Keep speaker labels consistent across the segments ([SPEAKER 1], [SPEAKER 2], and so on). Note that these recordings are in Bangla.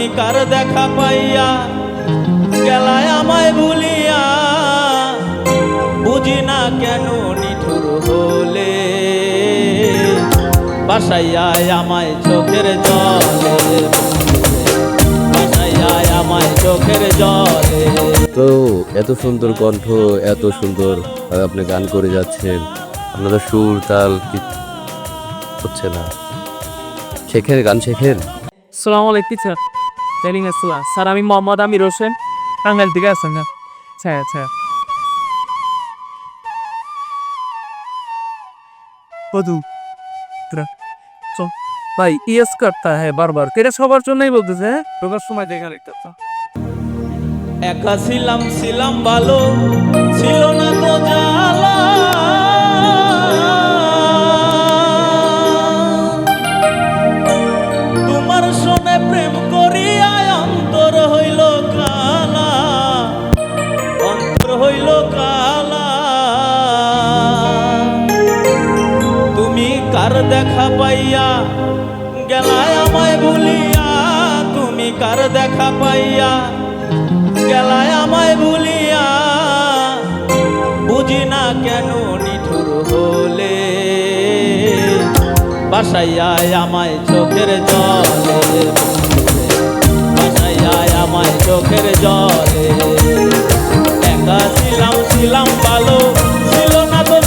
[SPEAKER 1] তুমি কার দেখা পাইয়া গেলায় আমায় ভুলিয়া? বুঝি না কেন নিঠুর হলে? আমায় চোখের জলে বাসাইয়ায় আমায় চোখের জলে।
[SPEAKER 2] তো এত সুন্দর কণ্ঠ এত সুন্দর আপনি গান করে যাচ্ছেন। আপনাদের সুর তাল কি হচ্ছে না? শেখেন গান শেখেন?
[SPEAKER 3] সালাম আলাইকুম স্যার। আসসালাম স্যার আমি মোহাম্মদ আমির হোসেন টাঙ্গাইল থেকে আসছেন না। আচ্ছা আচ্ছা কদু ভাই ইয়েস করতা হ্যাঁ বারবার। এটা সবার জন্যই বলতেছে হ্যাঁ? ঢোকার সময় দেখা রাখতে
[SPEAKER 1] একা ছিলাম ছিলাম ভালো। ছিল না তো জ্বালা কালা। তুমি কার দেখা পাইয়া গেলায় আমায় ভুলিয়া? তুমি কার দেখা পাইয়া গেলায় আমায় ভুলিয়া? বুঝি না কেন নিঠুর হলে? বাসাইয়ায় আমায় চোখের জলে। বাসাইয়ায় আমায় চোখের জলে। ছিলাম ভালো ছিল না তো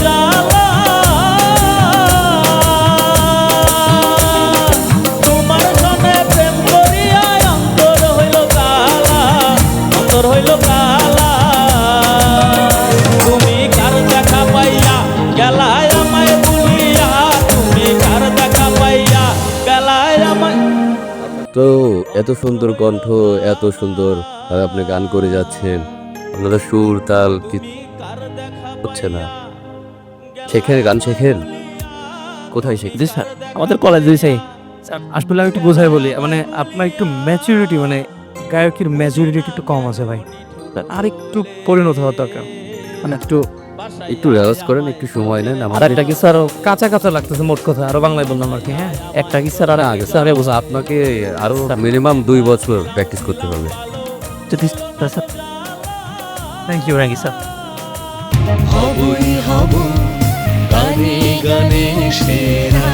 [SPEAKER 1] তোমার সনে প্রেম করিয়া অন্তর হইল কালা, অন্তর হইল কালা। তুমি কার দেখা পাইয়া, গেলায় আমায় ভুলিয়া তুমি কার দেখা পাইয়া, গেলায় আমায়
[SPEAKER 2] তো এত সুন্দর কণ্ঠ, এত সুন্দর আপনি গান করে যাচ্ছেন। আপনাদের সুর, তাল হচ্ছে না। শেখেন গান শেখেন? কোথায় শেখ
[SPEAKER 3] জি স্যার আমাদের কলেজে সেই স্যার আসলে আমি একটু বোঝাই বলি মানে আপনার একটু ম্যাচুরিটি মানে গায়কের ম্যাচুরিটি একটু কম আছে ভাই। আর একটু পরিণত হওয়ার দরকার। মানে একটু
[SPEAKER 2] একটু রেওয়াজ করেন একটু সময় নেন আমার
[SPEAKER 3] আর এটা কি স্যার কাঁচা কাঁচা লাগতেছে মোট কথা আরও বাংলায় বললাম আর কি হ্যাঁ? একটা কি স্যার আর আগে স্যার
[SPEAKER 2] আরে বুঝা আপনাকে আরও মিনিমাম দুই বছর প্র্যাকটিস করতে হবে।
[SPEAKER 3] যদি sir thank you you sir.
[SPEAKER 4] হবই হব গানে গানে সেরা।